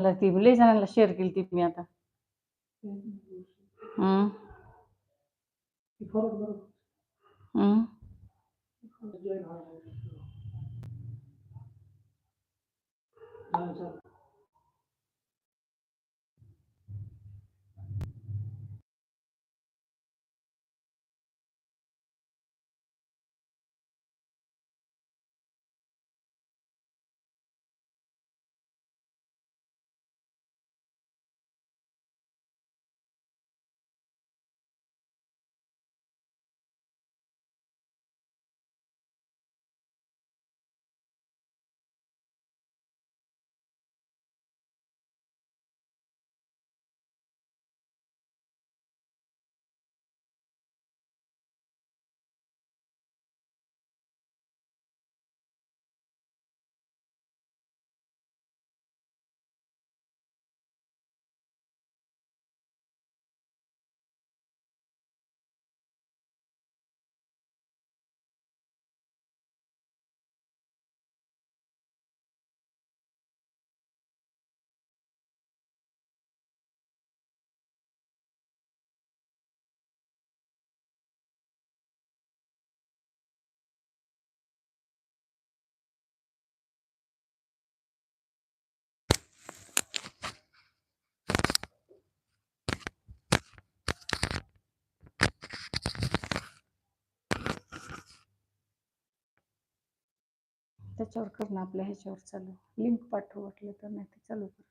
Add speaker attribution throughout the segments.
Speaker 1: मला ती लय जणांना शेअर केली ती मी आता. हम्म. हम्म. त्याच्यावर कर ना आपल्या ह्याच्यावर चालू. लिंक पाठवू वाटलं तर नाही ते चालू कर.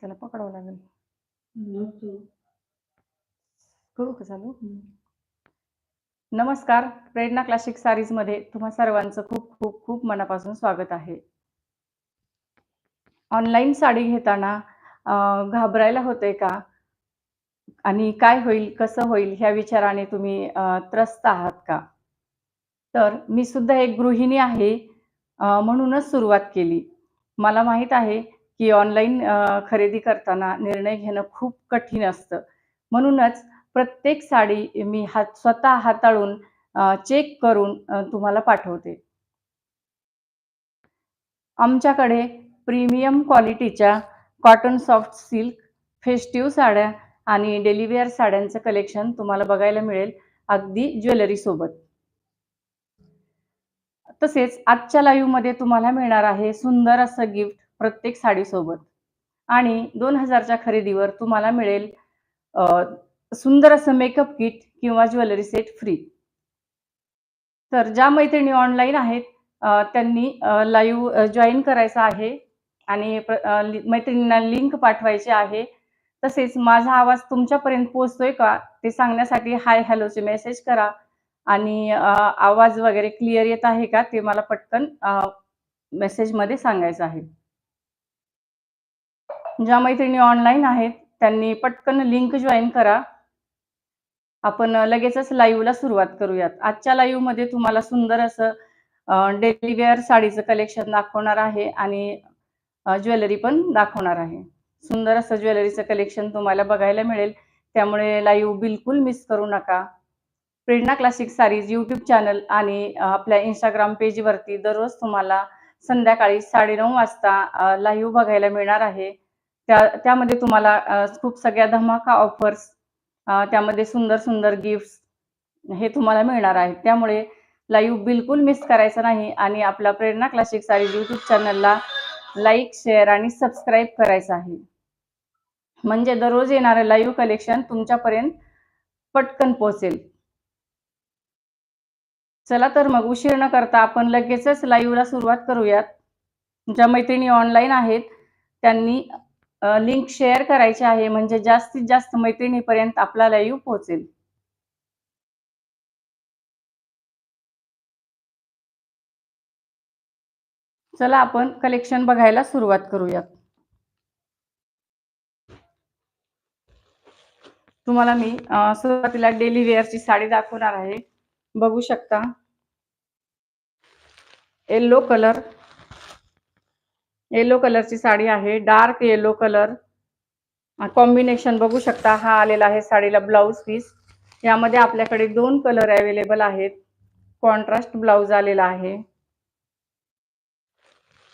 Speaker 1: त्याला पकडावं लागेल. करू का चालू? नमस्कार. प्रेरणा क्लासिक सारीजमध्ये तुम्हा सर्वांचं खूप खूप खूप मनापासून स्वागत आहे. ऑनलाईन साडी घेताना घाबरायला होते का? आणि काय होईल कसं होईल ह्या विचाराने तुम्ही त्रस्त आहात का? तर मी सुद्धा एक गृहिणी आहे म्हणूनच सुरुवात केली. मला माहीत आहे की ऑनलाईन खरेदी करताना निर्णय घेणं खूप कठीण असतं. म्हणूनच प्रत्येक साडी मी हात स्वतः हाताळून चेक करून तुम्हाला पाठवते. आमच्याकडे प्रीमियम क्वालिटीच्या कॉटन सॉफ्ट सिल्क फेस्टिव्ह साड्या आणि डेलिवेअर साड्यांचं कलेक्शन तुम्हाला बघायला मिळेल अगदी ज्वेलरी सोबत तसेच आजच्या लाईव्हमध्ये तुम्हाला मिळणार आहे सुंदर असं गिफ्ट प्रत्येक साडीसोबत. आणि दोन हजारच्या खरेदीवर तुम्हाला मिळेल सुंदर असं मेकअप किट किंवा ज्वेलरी सेट फ्री तर ज्या मैत्रिणी ऑनलाईन आहेत त्यांनी लाईव्ह जॉईन करायचं आहे आणि मैत्रिणींना लिंक पाठवायची आहे. तसेच माझा आवाज तुमच्यापर्यंत पोहोचतोय का ते सांगण्यासाठी हाय हॅलोचे मेसेज करा. आणि आवाज वगैरे क्लिअर येत आहे का ते मला पटकन मेसेजमध्ये सांगायचं आहे. ज्या मैत्रिणी ऑनलाईन आहेत त्यांनी पटकन लिंक जॉईन करा. आपण लगेचच लाईव्हला सुरुवात करूयात. आजच्या लाईव्हमध्ये तुम्हाला सुंदर असं डेली वेअर साडीचं कलेक्शन दाखवणार आहे आणि ज्वेलरी पण दाखवणार आहे. सुंदर असं ज्वेलरीचं कलेक्शन तुम्हाला बघायला मिळेल. त्यामुळे लाईव्ह बिलकुल मिस करू नका. Prerna classic sarees YouTube channel आणि आपल्या इंस्टाग्राम पेजवरती दररोज तुम्हाला संध्याकाळी साडेनऊ वाजता लाईव्ह बघायला मिळणार आहे. त्या त्यामध्ये तुम्हाला खूप सगळ्या धमाका ऑफर्स त्यामध्ये सुंदर सुंदर गिफ्ट्स हे तुम्हाला मिळणार आहेत. त्यामुळे लाईव्ह बिलकुल मिस करायचं नाही आणि आपला प्रेरणा क्लासिक सारीज यूट्यूब चॅनलला लाईक शेअर आणि सबस्क्राईब करायचं आहे. म्हणजे दररोज येणारं लाईव्ह कलेक्शन तुमच्यापर्यंत पटकन पोहोचेल. चला तर मग उशीर न करता आपण लगेचच लाईव्हला सुरुवात करूयात. ज्या मैत्रिणी ऑनलाईन आहेत त्यांनी लिंक शेअर करायची आहे. म्हणजे जास्तीत जास्त मैत्रिणीपर्यंत आपला लाईव्ह पोहोचेल. चला आपण कलेक्शन बघायला सुरुवात करूयात. तुम्हाला मी सुरुवातीला डेली वेअरची साडी दाखवणार आहे. बघू शकता. येलो कलर येलो कलरची साडी आहे. डार्क येलो कलर कॉम्बिनेशन बघू शकता. हा आलेला आहे साडीला ब्लाऊज पीस यामध्ये आपल्याकडे दोन कलर अवेलेबल आहेत. कॉन्ट्रास्ट ब्लाऊज आलेला आहे.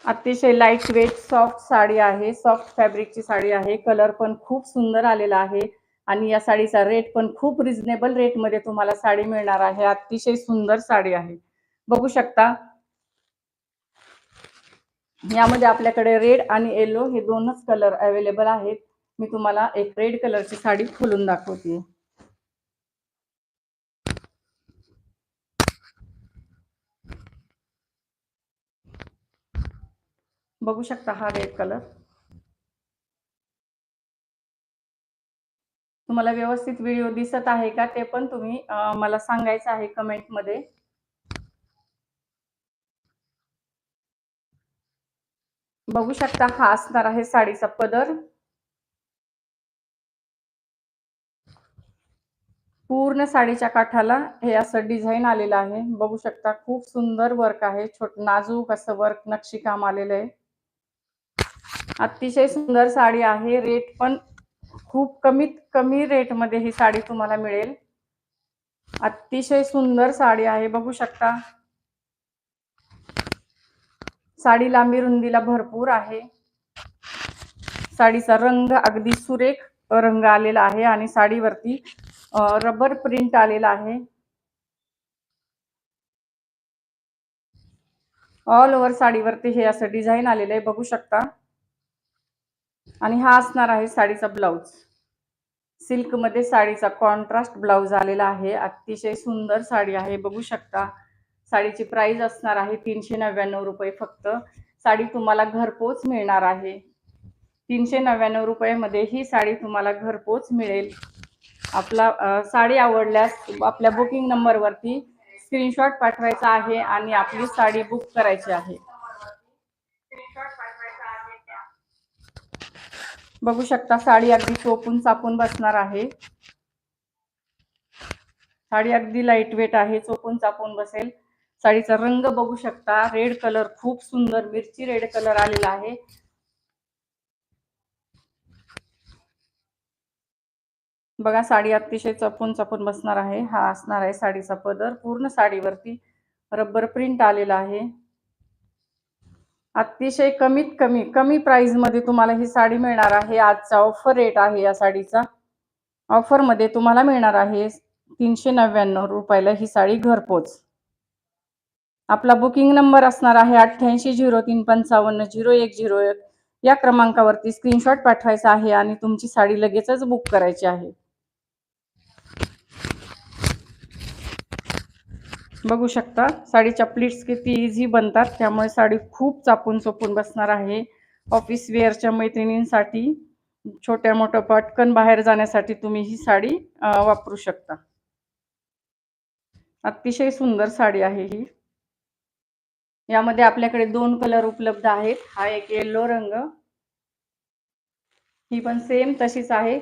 Speaker 1: अतिशय लाइट वेट सॉफ्ट साडी आहे. सॉफ्ट फॅब्रिकची साडी आहे. कलर पण खूप सुंदर आलेला आहे. आणि या साडीचा रेट पण खूप रिझनेबल रेटमध्ये तुम्हाला साडी मिळणार आहे. अतिशय सुंदर साडी आहे. बघू शकता. यामध्ये आपल्याकडे रेड आणि येलो हे दोनच कलर अवेलेबल आहेत. मी तुम्हाला एक रेड कलरची साडी खोलून दाखवते. बघू शकता हा रेड कलर तुम्हाला व्यवस्थित व्हिडिओ दिसत आहे का ते पण तुम्ही मला सांगायचं आहे कमेंटमध्ये बघू शकता हा असणार आहे साडीचा पदर. पूर्ण साडीच्या काठाला हे असं डिझाईन आलेलं आहे. बघू शकता खूप सुंदर वर्क आहे. छोट नाजूक असं वर्क नक्षीकाम आलेलं आहे. अतिशय सुंदर साडी आहे. रेट पण खूप कमीत कमी रेटमध्ये ही साडी तुम्हाला मिळेल. अतिशय सुंदर साडी आहे. बघू शकता. साडी लांबी रुंदीला भरपूर आहे. साडीचा रंग अगदी सुरेख रंग आलेला आहे आणि साडीवरती रबर प्रिंट आलेला आहे. ऑल ओव्हर साडीवरती हे असं डिझाईन आलेलं आहे बघू शकता. आणि हा असणार आहे साडीचा ब्लाऊज सिल्कमध्ये साडीचा कॉन्ट्रास्ट ब्लाऊज आलेला आहे. अतिशय सुंदर साडी आहे बघू शकता. साडीची प्राइस असणार आहे तीनशे नव्याण्णव रुपये फक्त. साडी तुम्हाला घरपोच मिळणार आहे. तीनशे नव्याण्णव रुपयामध्ये ही साडी तुम्हाला घरपोच मिळेल. आपला साडी आवडल्यास आपल्या बुकिंग नंबरवरती स्क्रीनशॉट पाठवायचा आहे आणि आपली साडी बुक करायची आहे. बघू शकता साडी अगदी चोपून चापून बसणार आहे. साडी अगदी लाइट वेट आहे चोपून चापून बसेल. साडीचा रंग बघू शकता. रेड कलर खूप सुंदर मिरची रेड कलर आलेला आहे. बघा साडी अतिशय चपून चपून बसणार आहे. हा असणार आहे साडीचा पदर. पूर्ण साडीवरती रबर प्रिंट आलेला आहे. अतिशय कमीत कमी कमी प्राइसमध्ये तुम्हाला ही साडी मिळणार आहे. आजचा ऑफर रेट आहे या साडीचा. ऑफरमध्ये तुम्हाला मिळणार आहे तीनशे नव्याण्णव रुपयाला ही साडी घरपोच. आपला बुकिंग नंबर असणार आहे अठ्ठ्याऐंशी झिरो तीन पंचावन्न झिरो एक झिरो एक. या क्रमांकावरती स्क्रीनशॉट पाठवायचा आहे आणि तुमची साडी लगेचच बुक करायची आहे. बघू शकता साडीच्या प्लीट्स किती इझी बनतात. त्यामुळे साडी खूप चापून चोपून बसणार आहे. ऑफिस वेअरच्या मैत्रिणींसाठी छोट्या मोठ्या पटकन बाहेर जाण्यासाठी तुम्ही ही साडी वापरू शकता. अतिशय सुंदर साडी आहे ही. यामध्ये आपल्याकडे दोन कलर उपलब्ध आहेत. हा एक येल्लो रंग. ही पण सेम तशीच आहे.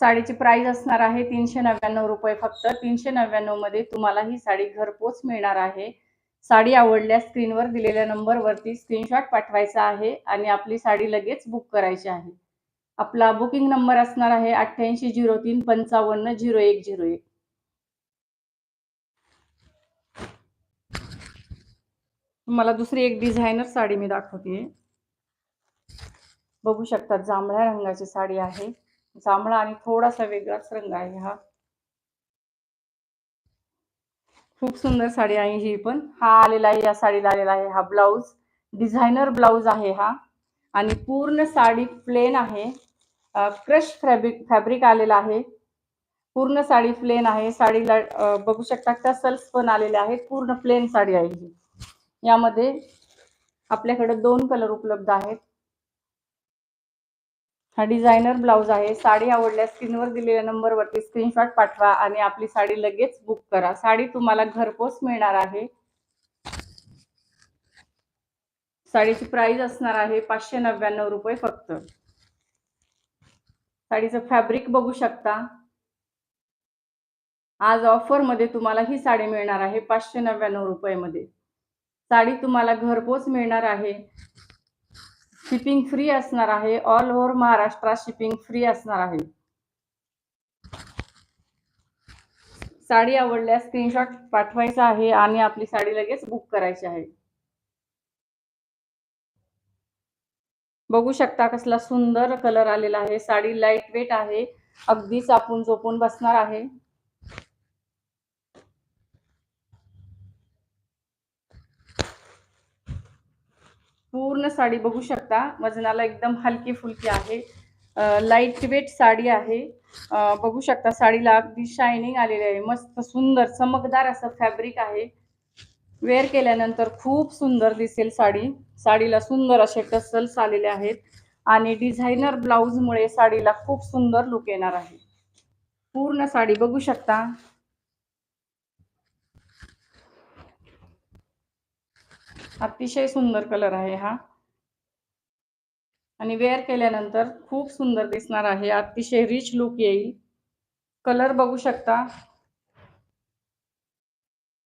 Speaker 1: साडीची प्राइस असणार आहे तीनशे नव्याण्णव रुपये फक्त. तीनशे नव्याण्णवमध्ये तुम्हाला ही साडी घरपोच मिळणार आहे. साडी आवडल्यास स्क्रीनवर दिलेल्या नंबरवरती स्क्रीनशॉट पाठवायचा आहे आणि आपली साडी लगेच बुक करायची आहे. आपला बुकिंग नंबर असणार आहे अठ्ठ्याऐंशी झिरो तीन पंचावन्न झिरो एक झिरो एक. मला दुसरी एक डिझायनर साडी मी दाखवते बघू शकता जांभळ्या रंगाची साडी आहे. जांभळा आणि थोडासा वेगळाच रंग आहे हा. खूप सुंदर साडी आहे ही पण. हा आलेला आहे या साडीला आलेला आहे हा ब्लाऊज डिझायनर ब्लाऊज आहे हा. आणि पूर्ण साडी प्लेन आहे. क्रश फॅब्रिक फॅब्रिक आलेला आहे. पूर्ण साडी प्लेन आहे. साडीला बघू शकता टसल्स पण आलेले आहेत. पूर्ण प्लेन साडी आहे ही. यामध्ये आपल्याकडे दोन कलर उपलब्ध आहेत. हा डिझायनर ब्लाऊज आहे. साडी आवडल्यास स्क्रीनवर दिलेल्या नंबरवरती स्क्रीनशॉट पाठवा आणि आपली साडी लगेच बुक करा. साडी तुम्हाला घरपोच मिळणार आहे. साडीची प्राइस असणार आहे पाचशे नव्याण्णव रुपये फक्त. साडीचं फॅब्रिक बघू शकता. आज ऑफरमध्ये तुम्हाला ही साडी मिळणार आहे पाचशे नव्याण्णव रुपये मध्ये. साडी तुम्हाला घरपोच मिळणार आहे. शिपिंग फ्री असणार आहे. ऑल ओव्हर महाराष्ट्रात शिपिंग फ्री असणार आहे. साडी आवडल्यास स्क्रीनशॉट पाठवायचा आहे आणि आपली साडी लगेच बुक करायची आहे. बघू शकता कसला सुंदर कलर आलेला आहे. साडी लाइट वेट आहे. अगदीच आपण झोपून बसणार आहे. पूर्ण साडी बघू शकता. वजनाला एकदम हलकी फुलकी आहे. लाइट वेट साडी आहे. बघू शकता साडीला अगदी शायनिंग आलेली आहे. मस्त सुंदर चमकदार असं फॅब्रिक आहे. वेअर केल्यानंतर खूप सुंदर दिसेल साडी. साडीला सुंदर असे टसल्स आलेले आहेत. आणि डिझायनर ब्लाऊजमुळे साडीला खूप सुंदर लुक येणार आहे. पूर्ण साडी बघू शकता. अतिशय सुंदर कलर आहे हा. आणि वेअर केल्यानंतर खूप सुंदर दिसणार आहे. अतिशय रिच लुक येईल. कलर बघू शकता.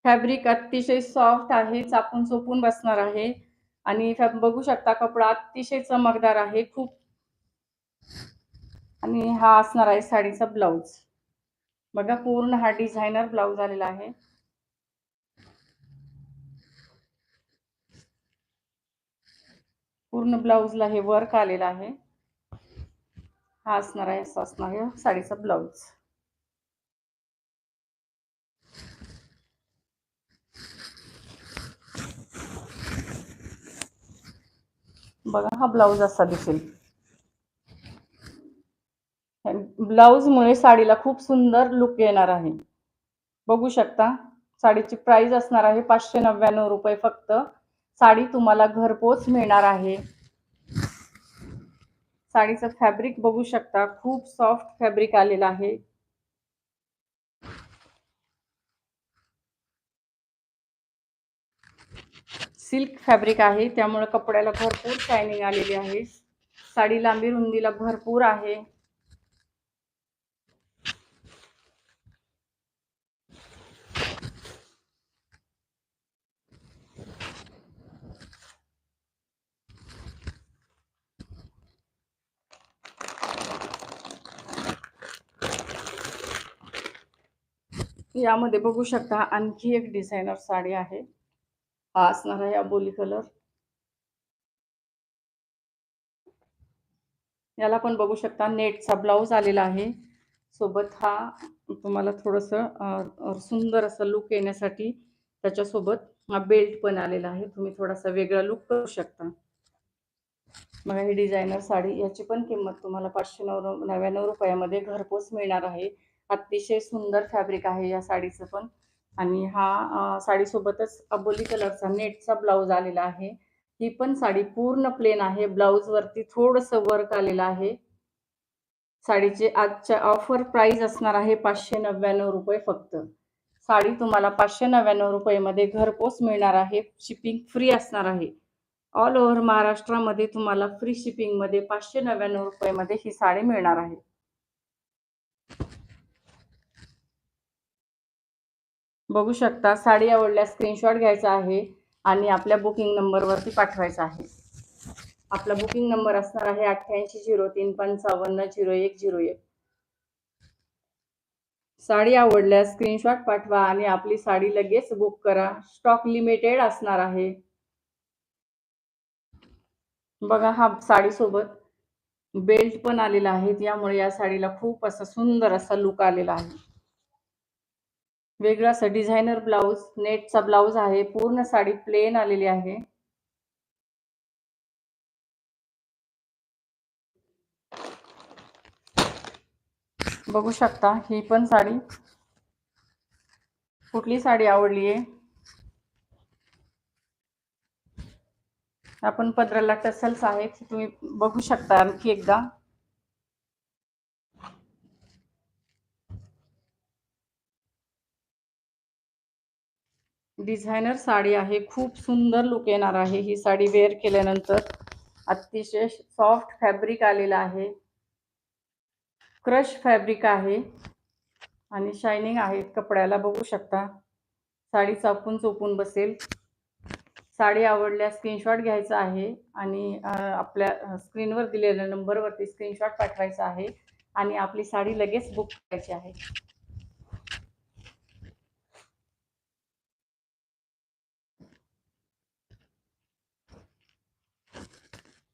Speaker 1: फॅब्रिक अतिशय सॉफ्ट आहे चापून चोपून बसणार आहे. आणि बघू शकता कपडा अतिशय चमकदार आहे खूप. आणि हा असणार आहे साडीचा ब्लाऊज बघा पूर्ण हा डिझायनर ब्लाऊज आलेला आहे. पूर्ण ब्लाऊजला हे वर्क आलेलं आहे. हा असणार आहे असा असणार आहे साडीचा ब्लाऊज. बघा हा ब्लाऊज असा दिसेल. ब्लाऊजमुळे साडीला खूप सुंदर लुक येणार आहे. बघू शकता साडीची प्राइस असणार आहे पाचशे नव्याण्णव रुपये फक्त. साडी तुम्हाला घरपोच मिळणार आहे. साडीचं फॅब्रिक बघू शकता खूप सॉफ्ट फॅब्रिक आलेलं आहे. सिल्क फॅब्रिक आहे त्यामुळे कपड्याला भरपूर शायनिंग आलेली आहे. साडी लांबी रुंदीला भरपूर आहे. यामध्ये बघू शकता आणखी एक डिझायनर साडी आहे. हा असणार आहे अबोली कलर याला पण बघू शकता नेटचा ब्लाऊज आलेला आहे. सोबत हा तुम्हाला थोडस सुंदर असं लुक येण्यासाठी त्याच्यासोबत हा बेल्ट पण आलेला आहे. तुम्ही थोडासा वेगळा लुक करू शकता. बघा ही डिझायनर साडी याची पण किंमत तुम्हाला पाचशे नऊ नव्याण्णव रुपयामध्ये घरपोच मिळणार आहे. अतिशय सुंदर फॅब्रिक आहे या साडीचं पण. आणि हा साडीसोबतच अबोली कलरचा नेटचा ब्लाऊज आलेला आहे. ही पण साडी पूर्ण प्लेन आहे. ब्लाऊज वरती थोडस वर्क आलेलं आहे. साडीचे आजच्या ऑफर प्राइस असणार आहे पाचशे नव्याण्णव रुपये फक्त. साडी तुम्हाला पाचशे नव्याण्णव रुपयेमध्ये घरपोच मिळणार आहे. शिपिंग फ्री असणार आहे. ऑल ओव्हर महाराष्ट्रामध्ये तुम्हाला फ्री शिपिंगमध्ये पाचशे नव्याण्णव रुपयेमध्ये ही साडी मिळणार आहे. बघू शकता साडी आवडल्यास स्क्रीनशॉट घ्यायचा आहे आणि आपल्या बुकिंग नंबरवरती पाठवायचा आहे. आपला बुकिंग नंबर असणार आहे अठ्ठ्याऐंशी झिरो तीन पंचावन्न झिरो एक झिरो एक. साडी आवडल्यास स्क्रीनशॉट पाठवा आणि आपली साडी लगेच बुक करा. स्टॉक लिमिटेड असणार आहे. बघा हा साडीसोबत बेल्ट पण आलेला आहे. त्यामुळे या साडीला खूप असा सुंदर असा लुक आलेला आहे. वेगळा असं डिझायनर ब्लाऊज नेटचा ब्लाऊज आहे पूर्ण साडी प्लेन आलेली आहे. बघू शकता ही पण साडी. कुठली साडी आवडली आहे? आपण पदराला टसल्स आहेत तुम्ही बघू शकता आणखी एकदा. डिझायनर साडी आहे. खूप सुंदर लुक येणार आहे. ही साडी वेअर केल्यानंतर अतिशय सॉफ्ट फॅब्रिक आलेलं आहे. क्रश फॅब्रिक आहे. आणि शायनिंग आहे कपड्याला. बघू शकता. साडी चापून चोपून बसेल. साडी आवडल्यास स्क्रीनशॉट घ्यायचा आहे. आणि आपल्या स्क्रीनवर दिलेल्या नंबरवरती स्क्रीनशॉट पाठवायचा आहे. आणि आपली साडी लगेच बुक करायची आहे.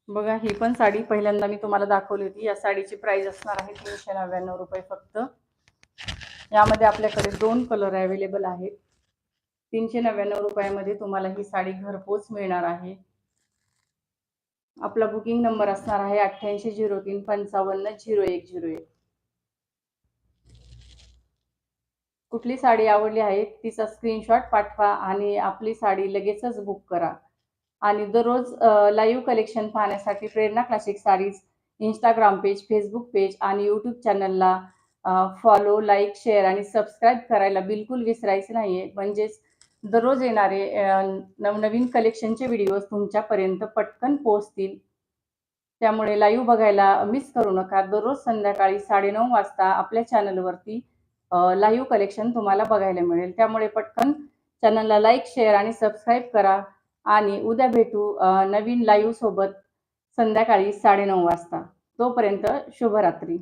Speaker 1: बघा ही पण साडी पहिल्यांदा मी तुम्हाला दाखवली होती. या साडीची प्राइस असणार आहे तीनशे नव्याण्णव रुपये फक्त. यामध्ये आपल्याकडे दोन कलर अवेलेबल आहेत. तीनशे नव्याण्णव रुपयामध्ये तुम्हाला ही साडी घरपोच मिळणार आहे. आपला बुकिंग नंबर असणार आहे अठ्ठ्याऐंशी झिरो तीन पंचावन्न झिरो एक झिरो एक. कुठली साडी आवडली आहे तिचा स्क्रीनशॉट पाठवा आणि आपली साडी लगेचच बुक करा. आणि दररोज लाईव्ह कलेक्शन पाहण्यासाठी Prerna classic saris Instagram page Facebook page आणि यूट्यूब चॅनलला फॉलो लाईक शेअर आणि सबस्क्राईब करायला बिलकुल विसरायचं नाही आहे म्हणजेच दररोज येणारे नवनवीन कलेक्शनचे व्हिडिओज तुमच्यापर्यंत पटकन पोहोचतील. त्यामुळे लाईव्ह बघायला मिस करू नका. दररोज संध्याकाळी साडेनऊ वाजता आपल्या चॅनलवरती लाईव्ह कलेक्शन तुम्हाला बघायला मिळेल. त्यामुळे पटकन चॅनलला लाईक शेअर आणि सबस्क्राईब करा. आणि उद्या भेटू नवीन लाईव्ह सोबत संध्याकाळी साडेनऊ वाजता. तोपर्यंत शुभरात्री.